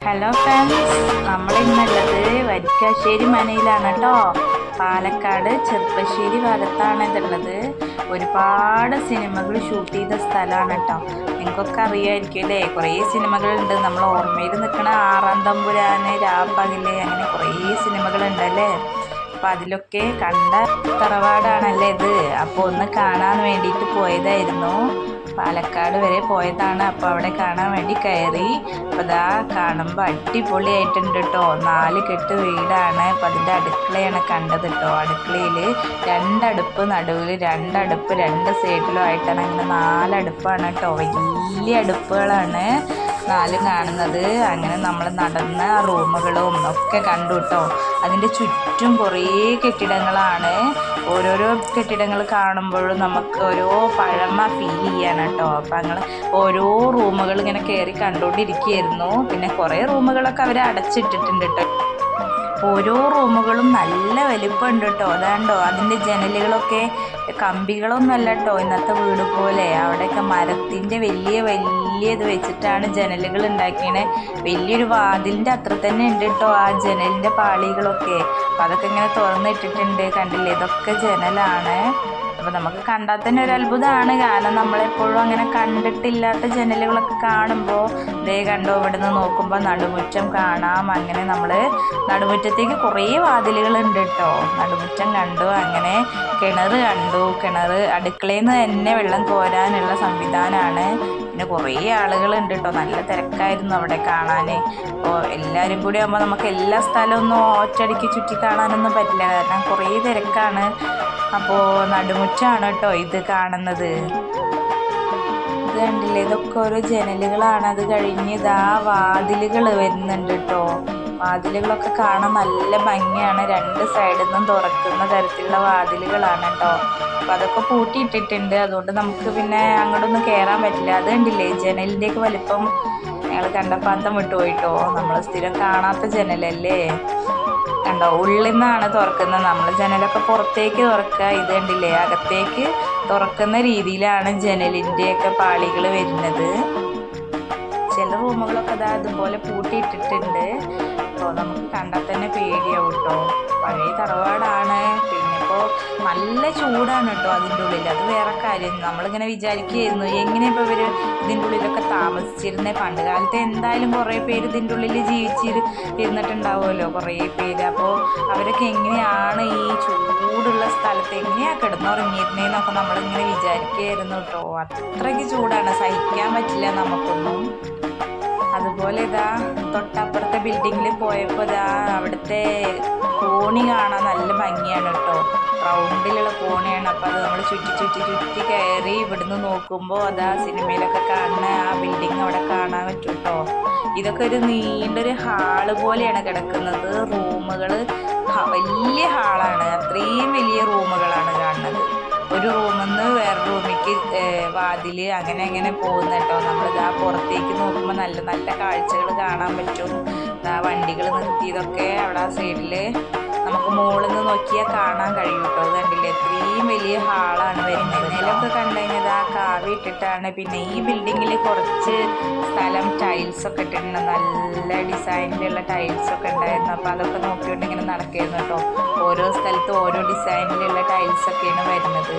Hello friends നമ്മളിന്നുള്ളത് വരിക്കാശ്ശേരി മനയിലാണ് കേട്ടോ പാലക്കാട് ചെറുപ്പശ്ശേരി ഭാഗത്താണ് ഇതുള്ളത്. ഒരുപാട് സിനിമകൾ ഷൂട്ട് ചെയ്ത സ്ഥലമാണ് കേട്ടോ നിങ്ങൾക്കൊക്കെ അറിയായിരിക്കും അല്ലേ? കുറേ സിനിമകളുണ്ട്. നമ്മൾ ഓർമ്മയിൽ നിൽക്കണ ആറാം തമ്പുരാന് രാപ്പകൽ അങ്ങനെ കുറേ സിനിമകളുണ്ടല്ലേ അപ്പോൾ അതിലൊക്കെ കണ്ട തറവാടാണല്ലേ ഇത്. അപ്പോൾ ഒന്ന് കാണാൻ വേണ്ടിയിട്ട് പോയതായിരുന്നു. പാലക്കാട് വരെ പോയതാണ്. അപ്പോൾ അവിടെ കാണാൻ വേണ്ടി കയറി. അപ്പോൾ ഇതാ കാണുമ്പോൾ അടിപൊളിയായിട്ടുണ്ട് കേട്ടോ നാല് കെട്ട് വീടാണ്. അപ്പോൾ അതിന്റെ അടുക്കളയാണ് കണ്ടത് കേട്ടോ അടുക്കളയിൽ രണ്ടടുപ്പ് നടുവിൽ രണ്ടടുപ്പ് രണ്ട് സൈഡിലും ആയിട്ടാണ്. അങ്ങനെ നാലടുപ്പാണ് കേട്ടോ വലിയ അടുപ്പുകളാണ്. നാല് കാണുന്നത്. അങ്ങനെ നമ്മൾ നടന്ന റൂമുകളും ഒക്കെ കണ്ടു കേട്ടോ അതിന്റെ ചുറ്റും കുറേ കെട്ടിടങ്ങളാണ്. ഓരോരോ കെട്ടിടങ്ങൾ കാണുമ്പോഴും നമുക്ക് ഓരോ പഴമ ഫീൽ ചെയ്യാണ് കേട്ടോ. അപ്പം ഞങ്ങൾ ഓരോ റൂമുകൾ ഇങ്ങനെ കയറി കണ്ടുകൊണ്ടിരിക്കുകയായിരുന്നു പിന്നെ കുറേ റൂമുകളൊക്കെ അവർ അടച്ചിട്ടിട്ടുണ്ട് കേട്ടോ. ഓരോ റൂമുകളും നല്ല വലിപ്പമുണ്ട് കേട്ടോ. അതാണ്ടോ അതിന്റെ ജനലുകളൊക്കെ കമ്പികളൊന്നും അല്ല കേട്ടോ ഇന്നത്തെ വീട് പോലെ. അവിടെയൊക്കെ മരത്തിന്റെ വലിയ വലിയ ഇത് വെച്ചിട്ടാണ് ജനലുകൾ ഉണ്ടാക്കിയത് വലിയൊരു വാതിലിന്റെ അത്ര തന്നെ ഉണ്ട് കേട്ടോ ആ ജനലിന്റെ പാളികളൊക്കെ. അപ്പം അതൊക്കെ ഇങ്ങനെ തുറന്നിട്ടിട്ടുണ്ട് കണ്ടില്ലേ? ഇതൊക്കെ ജനലാണ്. അപ്പോൾ നമുക്ക് കണ്ടാൽ തന്നെ ഒരു അത്ഭുതമാണ് കാരണം നമ്മളെപ്പോഴും അങ്ങനെ കണ്ടിട്ടില്ലാത്ത ജനലുകളൊക്കെ കാണുമ്പോൾ ദേ കണ്ടോ? ഇവിടുന്ന് നോക്കുമ്പോൾ നടുമുറ്റം കാണാം. അങ്ങനെ നമ്മൾ നടുമുറ്റത്തേക്ക് കുറേ വാതിലുകളുണ്ട് കേട്ടോ നടുമുറ്റം കണ്ടു. അങ്ങനെ കിണർ കണ്ടു. കിണർ അടുക്കളയിൽ നിന്ന് തന്നെ വെള്ളം കോരാനുള്ള സംവിധാനമാണ് പിന്നെ കുറേ ആളുകളുണ്ട് കേട്ടോ നല്ല തിരക്കായിരുന്നു അവിടെ കാണാൻ അപ്പോൾ എല്ലാവരും കൂടി ആകുമ്പോൾ നമുക്ക് എല്ലാ സ്ഥലമൊന്നും ഒറ്റയടിക്ക് ചുറ്റി കാണാനൊന്നും പറ്റില്ല. കാരണം കുറേ തിരക്കാണ്. അപ്പോൾ നടുമുറ്റാണ് കേട്ടോ ഇത് കാണുന്നത്. ഇത് കണ്ടില്ലേ? ഇതൊക്കെ ഓരോ ജനലുകളാണ്. അത് കഴിഞ്ഞ് ഇതാ വാതിലുകൾ വരുന്നുണ്ട് കേട്ടോ വാതിലുകളൊക്കെ കാണാൻ നല്ല ഭംഗിയാണ്. രണ്ട് സൈഡിൽ നിന്നും തുറക്കുന്ന തരത്തിലുള്ള വാതിലുകളാണ് കേട്ടോ അപ്പം അതൊക്കെ പൂട്ടിയിട്ടിട്ടുണ്ട്. അതുകൊണ്ട് നമുക്ക് പിന്നെ അങ്ങോട്ടൊന്നും കയറാൻ പറ്റില്ല. അത് കണ്ടില്ലേ? ജനലിന്റെയൊക്കെ വലിപ്പം ഞങ്ങൾ കണ്ടപ്പാന്തം വിട്ടു പോയിട്ടോ നമ്മൾ സ്ഥിരം കാണാത്ത ജനലല്ലേ? കണ്ടോ? ഉള്ളിൽ നിന്നാണ് തുറക്കുന്നത്. നമ്മൾ ജനലൊക്കെ പുറത്തേക്ക് തുറക്കുക. ഇത് കണ്ടില്ലേ? അകത്തേക്ക് തുറക്കുന്ന രീതിയിലാണ് ജനലിന്റെയൊക്കെ പാളികൾ വരുന്നത്. ചില റൂമുകളൊക്കെ അതാ അതുപോലെ പൂട്ടിയിട്ടിട്ടുണ്ട്. അപ്പോൾ നമുക്ക് കണ്ടാൽ തന്നെ പേടിയാവും കേട്ടോ. പഴയ തറവാടാണ്. പിന്നിപ്പോൾ നല്ല ചൂടാണ് കേട്ടോ അതിന്റെ ഉള്ളിൽ അത് വേറെ കാര്യം. നമ്മളിങ്ങനെ വിചാരിക്കുകയായിരുന്നു എങ്ങനെ ഇപ്പോൾ ഇവർ ഇതിന്റെ ഉള്ളിലൊക്കെ താമസിച്ചിരുന്നേ? പണ്ട് കാലത്ത് എന്തായാലും കുറേ പേര് ഇതിന്റെ ഉള്ളിൽ ജീവിച്ചിരു ഇരുന്നിട്ടുണ്ടാവുമല്ലോ കുറേ പേര്. അപ്പോൾ അവരൊക്കെ എങ്ങനെയാണ് ഈ ചൂടുള്ള സ്ഥലത്ത് എങ്ങനെയാണ് കിടന്നുറങ്ങിയിരുന്നതെന്നൊക്കെ നമ്മളിങ്ങനെ വിചാരിക്കുകയായിരുന്നു കേട്ടോ. അത്രയ്ക്ക് ചൂടാണ്. സഹിക്കാൻ പറ്റില്ല നമുക്കൊന്നും. അതുപോലെ ഇതാ തൊട്ടപ്പുറത്തെ ബിൽഡിങ്ങിൽ പോയപ്പോൾ ഇതാ അവിടുത്തെ കോണി കാണാൻ നല്ല ഭംഗിയാണ് കേട്ടോ. റൗണ്ടിലുള്ള കോണിയാണ്. അപ്പോൾ അത് നമ്മൾ ചുറ്റി ചുറ്റി ചുറ്റി കയറി ഇവിടുന്ന് നോക്കുമ്പോൾ അതാ സിനിമയിലൊക്കെ കാണുന്ന ആ ബിൽഡിങ് അവിടെ കാണാൻ പറ്റും കേട്ടോ. ഇതൊക്കെ ഒരു നീണ്ടൊരു ഹാൾ പോലെയാണ് കിടക്കുന്നത്. റൂമുകൾ വലിയ ഹാളാണ്. അത്രയും വാതിൽ അങ്ങനെ അങ്ങനെ പോകുന്ന കേട്ടോ നമ്മളിതാ പുറത്തേക്ക് നോക്കുമ്പോൾ നല്ല നല്ല കാഴ്ചകൾ കാണാൻ പറ്റും. വണ്ടികൾ നിർത്തിയതൊക്കെ അവിടെ ആ സൈഡിൽ നമുക്ക് മുകളിൽ നിന്ന് നോക്കിയാൽ കാണാൻ കഴിയും കേട്ടോ. അത് കണ്ടില്ലേ? ഇത്രയും വലിയ ഹാളാണ് വരുന്നത്. നിലമൊക്കെ കണ്ടു കഴിഞ്ഞാൽ ആ കാവി ഇട്ടിട്ടാണ്. പിന്നെ ഈ ബിൽഡിങ്ങിൽ കുറച്ച് സ്ഥലം ടൈൽസൊക്കെ ഇട്ടിട്ടുണ്ട്. നല്ല ഡിസൈനിലുള്ള ടൈൽസൊക്കെ ഉണ്ടായിരുന്നു. അപ്പോൾ അതൊക്കെ നോക്കിക്കൊണ്ട് ഇങ്ങനെ നടക്കായിരുന്നു കേട്ടോ. ഓരോ സ്ഥലത്തും ഓരോ ഡിസൈനിലുള്ള ടൈൽസൊക്കെയാണ് വരുന്നത്.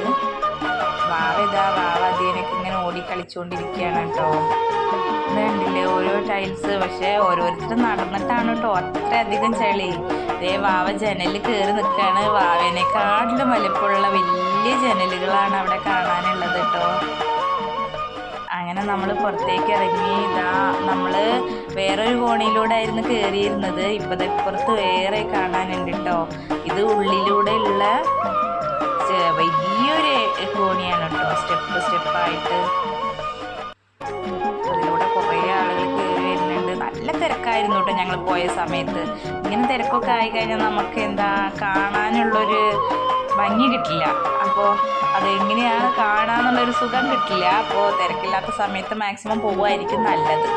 വാവ ഇതാ വാവ അതിനൊക്കെ ഇങ്ങനെ ഓടിക്കളിച്ചുകൊണ്ടിരിക്കുകയാണ് കേട്ടോ. കണ്ടില്ലേ ഓരോ ടൈൽസ് പക്ഷേ ഓരോരുത്തരും നടന്നിട്ടാണ് കേട്ടോ അത്രയധികം ചളി. ഇതേ വാവ ജനലിൽ കയറി നിൽക്കുകയാണ് വാവേനേക്കാട്ടിലും വലിപ്പമുള്ള വലിയ ജനലുകളാണ് അവിടെ കാണാനുള്ളത് കേട്ടോ. അങ്ങനെ നമ്മൾ പുറത്തേക്ക് ഇറങ്ങി ഇതാ നമ്മൾ വേറൊരു കോണിയിലൂടെ ആയിരുന്നു കയറിയിരുന്നത് ഇപ്പം പുറത്ത് വേറെ കാണാനുണ്ട് കേട്ടോ. ഇത് ഉള്ളിലൂടെയുള്ള വലിയൊരു കോണിയാണ് കേട്ടോ സ്റ്റെപ്പ് സ്റ്റെപ്പായിട്ട് അതിലൂടെ കുറേ ആളുകൾ കയറി വരുന്നുണ്ട്. നല്ല തിരക്കായിരുന്നു കേട്ടോ ഞങ്ങൾ പോയ സമയത്ത്. ഇങ്ങനെ തിരക്കൊക്കെ ആയി കഴിഞ്ഞാൽ നമുക്ക് എന്താ കാണാനുള്ളൊരു ഭംഗി കിട്ടില്ല. അപ്പോൾ അതെങ്ങനെയാണ് കാണാന്നുള്ളൊരു സുഖം കിട്ടില്ല. അപ്പോൾ തിരക്കില്ലാത്ത സമയത്ത് മാക്സിമം പോവുമായിരിക്കും നല്ലത്.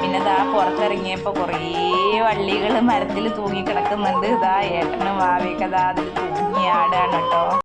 പിന്നെ ഇതാ പുറത്തിറങ്ങിയപ്പോൾ കുറേ വള്ളികൾ മരത്തിൽ തൂങ്ങി കിടക്കുന്നുണ്ട് ഇതാ ഏട്ടനും ഭാവിയൊക്കെ അതാ അതിൽ തൂങ്ങി കേട്ടോ